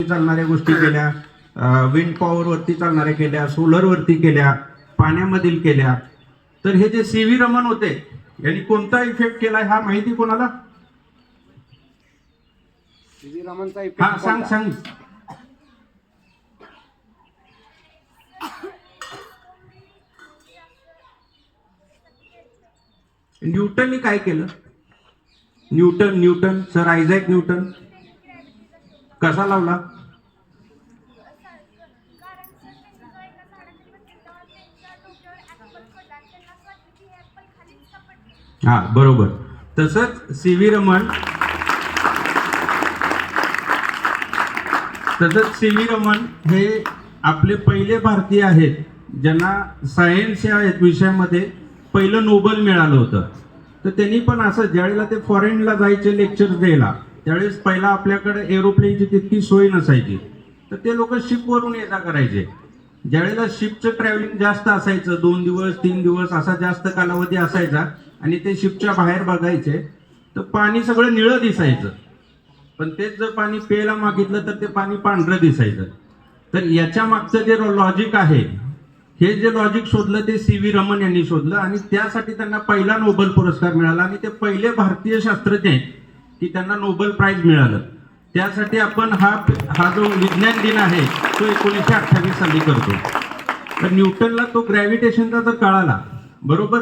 चालणाऱ्या गोष्टी केल्या विंड पॉवर वरती चालणाऱ्या केल्या सोलर वरती केल्या पाण्यामधील केल्या. तर हे जे सी व्ही रमन होते यांनी कोणता इफेक्ट केला हा माहिती कोणाला? हा सांग सांग. न्यूटननी काय केलं? Newton Newton sir Isaac Newton. कसा लावला? हा बरोबर. तसंच सी व्ही रमण तसंच सी व्ही रमण हे आपले पहिले भारतीय आहेत ज्यांना सायन्स या विषयामध्ये पहिलं नोबल मिळालं होतं. तर त्यांनी पण असं ज्यावेळेला ते फॉरेनला जायचे लेक्चर द्यायला त्यावेळेस पहिला आपल्याकडे एरोप्लेनची तितकी सोय नसायची तर ते लोक शिपवरून येता करायचे. ज्यावेळेला शिपचं ट्रॅव्हलिंग जास्त असायचं दोन दिवस तीन दिवस असा जास्त कालावधी असायचा आणि ते शिपच्या बाहेर बघायचे तर पाणी सगळं निळं दिसायचं. पण तेच जर पाणी प्यायला मागितलं तर ते पाणी पांढरं दिसायचं. तर याच्या मागचं जे लॉजिक आहे हे जे लॉजिक शोधलं ते सी व्ही रमन यांनी शोधलं आणि त्यासाठी त्यांना पहिला नोबेल पुरस्कार मिळाला आणि ते पहिले भारतीय शास्त्रज्ञ आहेत की त्यांना नोबेल प्राईज मिळालं. त्यासाठी आपण हा हा जो विज्ञान दिन आहे तो एकोणीसशे अठ्ठावीस साली करतो. तर न्यूटनला तो ग्रॅव्हिटेशनचा जर कळाला बरोबर?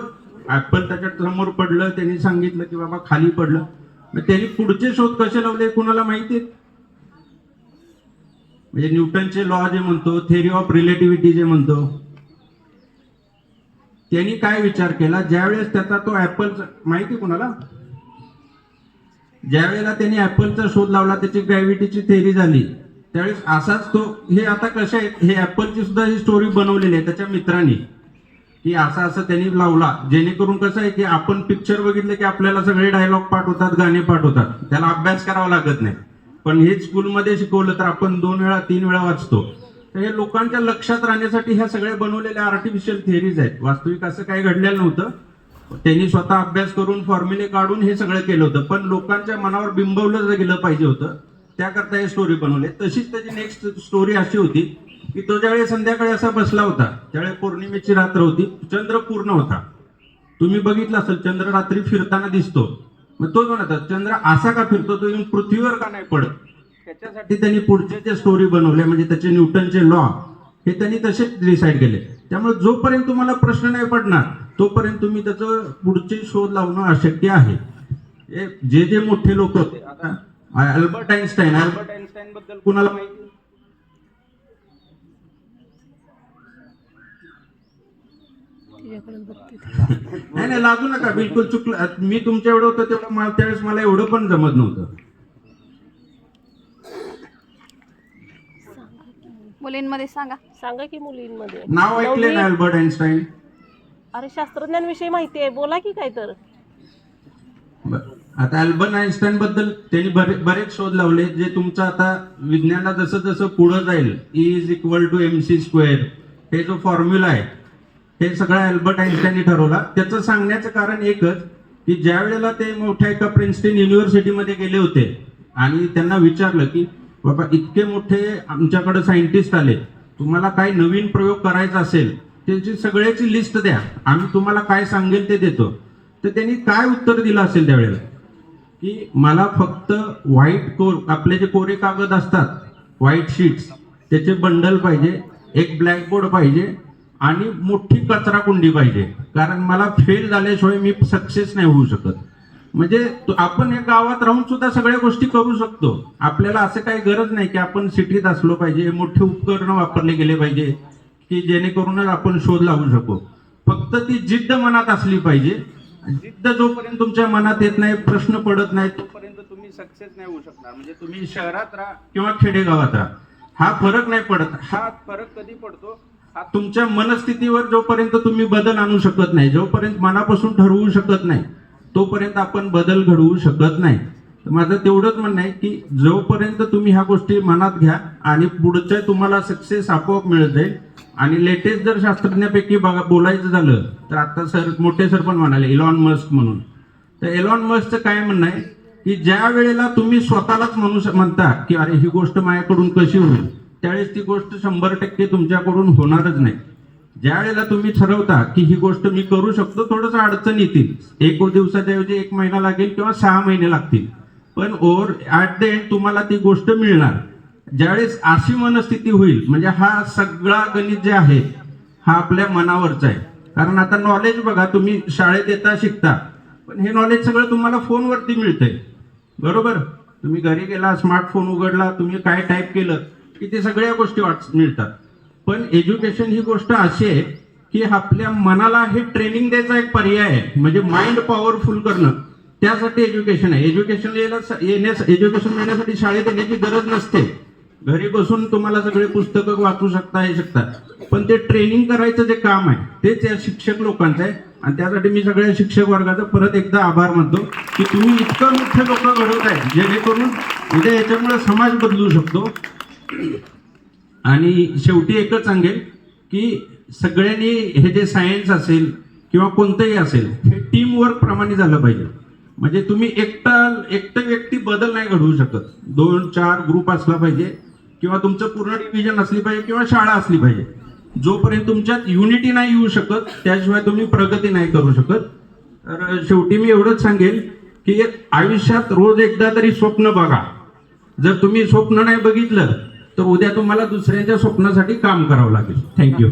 ऍपल त्याच्यासमोर पडलं त्यांनी सांगितलं की बाबा खाली पडलं. मग त्यांनी पुढचे शोध कसे लावले कुणाला माहिती आहेत म्हणजे न्यूटनचे लॉ जे म्हणतो थेरी ऑफ रिलेटिव्हिटी जे म्हणतो त्यांनी काय विचार केला? ज्यावेळेस त्याचा तो ऍपल माहिती कुणाला? ज्या वेळेला त्यांनी ऍपलचा शोध लावला त्याची ग्रॅव्हिटीची थेरी झाली त्यावेळेस असाच तो हे आता कसे आहेत हे ऍपलची सुद्धा ही स्टोरी बनवलेली आहे त्याच्या मित्रांनी. की असं असं त्यांनी लावला. जेणेकरून कसं आहे की आपण पिक्चर बघितलं की आपल्याला सगळे डायलॉग पाठ होतात गाणे पाठ होतात त्याला अभ्यास करावा लागत नाही. पण हे स्कूलमध्ये शिकवलं तर आपण दोन वेळा तीन वेळा वाचतो. तर हे लोकांच्या लक्षात राहण्यासाठी ह्या सगळ्या बनवलेल्या आर्टिफिशियल थिअरीज आहेत. वास्तविक असं काही घडलेलं नव्हतं. त्यांनी स्वतः अभ्यास करून फॉर्म्युले काढून हे सगळं केलं होतं. पण लोकांच्या मनावर बिंबवलं गेलं पाहिजे होतं त्याकरता हे स्टोरी बनवले. तशीच त्याची नेक्स्ट स्टोरी अशी होती की तो ज्यावेळी संध्याकाळी असा बसला होता त्यावेळी पौर्णिमेची रात्र होती चंद्र पूर्ण होता. तुम्ही बघितलं असेल चंद्र रात्री फिरताना दिसतो. मग तो म्हणत चंद्र असा का फिरतो? तो येऊन पृथ्वीवर का नाही पडत? त्याच्यासाठी त्यांनी पुढचे जे स्टोरी बनवले म्हणजे त्याचे न्यूटनचे लॉ हे त्यांनी तसेच डिसाईड केले. त्यामुळे जोपर्यंत तुम्हाला प्रश्न नाही पडणार तोपर्यंत तुम्ही त्याचं पुढचे शोध लावणं अशक्य आहे. जे जे मोठे लोक होते आता अल्बर्ट आईन्स्टाईन अल्बर्ट आईन्स्टाईन बद्दल कुणाला माहिती? नाही नाही लाजू नका बिलकुल चुकलं. मी तुमच्या एवढं होतं तेवढं त्यावेळेस मला एवढं पण जमत नव्हतं. मुलींमध्ये सांगा. सांगा की मुलींमध्ये. नाव ऐकले ना अल्बर्ट आईन्स्टाईन? अरे शास्त्रज्ञांविषयी माहिती आहे. बोला की काय तर. बरं. आता अल्बर्ट आईन्स्टाईन बद्दल त्यांनी बरे बरेच शोध लावले जे तुमचं आता विज्ञानाला जसं जसं पुढं जाईल E is equal to M C square हे जो फॉर्म्युला आहे हे सगळं अल्बर्ट आईन्स्टाईनने ठरवला. त्याचं सांगण्याचं कारण एकच की ज्या वेळेला ते मोठ्या एका प्रिन्स्टन युनिव्हर्सिटीमध्ये गेले होते आणि त्यांना विचारलं की बाबा इतके मोठे आमच्याकडे सायंटिस्ट आले. तुम्हाला काय नवीन प्रयोग करायचा असेल त्यांची सगळ्याची लिस्ट द्या. आम्ही तुम्हाला काय सांगेल ते देतो. तर त्यांनी काय उत्तर दिलं असेल त्यावेळेला? की मला फक्त व्हाईट कोर आपले जे कोरे कागद असतात व्हाईट शीट्स त्याचे बंडल पाहिजे एक ब्लॅकबोर्ड पाहिजे आणि मोठी कचरा कुंडी पाहिजे. कारण मला फेल झाल्याशिवाय मी सक्सेस नाही होऊ शकत. म्हणजे आपण या गावात राहून सुद्धा सगळ्या गोष्टी करू शकतो. आपल्याला असं काही गरज नाही की आपण सिटीत असलो पाहिजे मोठे उपकरण वापरले गेले पाहिजे की जेणेकरूनच आपण शोध लावू शकू. फक्त ती जिद्द मनात असली पाहिजे. जिद्द जोपर्यंत तुमच्या मनात येत नाही प्रश्न पडत नाही तोपर्यंत तुम्ही सक्सेस नाही होऊ शकणार. म्हणजे तुम्ही शहरात राहा किंवा खेडेगावात राहा. हा फरक नाही पडत. हा फरक कधी पडतो? हा तुमच्या मनस्थितीवर जोपर्यंत तुम्ही बदल आणू शकत नाही जोपर्यंत मनापासून ठरवू शकत नाही तोपर्यंत आपण बदल घडवू शकत नाही. तर माझं तेवढंच म्हणणं आहे की जोपर्यंत तुम्ही ह्या गोष्टी मनात घ्या आणि पुढचं तुम्हाला सक्सेस आपोआप मिळत जाईल. आणि लेटेस्ट जर शास्त्रज्ञापैकी बघा बोलायचं झालं तर आता सर मोठे सर पण म्हणाले इलॉन मस्क म्हणून. तर एलॉन मस्कचं काय म्हणणं आहे की ज्या वेळेला तुम्ही स्वतःलाच म्हणू म्हणता की अरे ही गोष्ट माझ्याकडून कशी होईल? त्यावेळेस ती गोष्ट शंभर टक्के तुमच्याकडून होणारच नाही. ज्या वेळेला तुम्ही ठरवता की ही गोष्ट मी करू शकतो थोडंसं अडचण येतील. एक दिवसाच्या ऐवजी एक महिना लागेल किंवा सहा महिने लागतील. पण ओव्हर ॲट द एंड तुम्हाला ती गोष्ट मिळणार. ज्यावेळेस अशी मनस्थिती होईल म्हणजे हा सगळा गणित जे आहे हा आपल्या मनावरचा आहे. कारण आता नॉलेज बघा तुम्ही शाळेत येता शिकता. पण हे नॉलेज सगळं तुम्हाला फोनवरती मिळतंय. बरोबर? तुम्ही घरी गेला स्मार्टफोन उघडला तुम्ही काय टाईप केलं की ते सगळ्या गोष्टी वाट मिळतात. पण एज्युकेशन ही गोष्ट अशी आहे की आपल्या मनाला हे ट्रेनिंग द्यायचा एक पर्याय आहे. म्हणजे माइंड पॉवरफुल करणं. त्यासाठी एज्युकेशन आहे. एज्युकेशन येण्यास एज्युकेशन मिळण्यासाठी शाळेत येण्याची गरज नसते. घरी बसून तुम्हाला सगळे पुस्तकं वाचू शकता हे शकता. पण ते ट्रेनिंग करायचं जे काम आहे तेच या शिक्षक लोकांचं आहे. आणि त्यासाठी मी सगळ्या शिक्षक वर्गाचा परत एकदा आभार मानतो की तुम्ही इतकं मोठे लोक घडवत आहे जेणेकरून उद्या याच्यामुळे समाज बदलू शकतो. आणि शेवटी एकच सांगेल की सगळ्यांनी हे जे सायन्स असेल किंवा कोणतंही असेल हे टीमवर्क प्रमाणे झालं पाहिजे. म्हणजे तुम्ही एकटा एकटं व्यक्ती बदल नाही घडवू शकत. दोन चार ग्रुप असला पाहिजे किंवा तुमचं पूर्ण डिव्हिजन असली पाहिजे किंवा शाळा असली पाहिजे. जोपर्यंत तुमच्यात युनिटी नाही येऊ शकत त्याशिवाय तुम्ही प्रगती नाही करू शकत. तर शेवटी मी एवढंच सांगेल की आयुष्यात रोज एकदा तरी स्वप्न बघा. जर तुम्ही स्वप्न नाही बघितलं तर उद्या तुम्हाला दुसऱ्यांच्या स्वप्नासाठी काम करावं लागेल. थँक्यू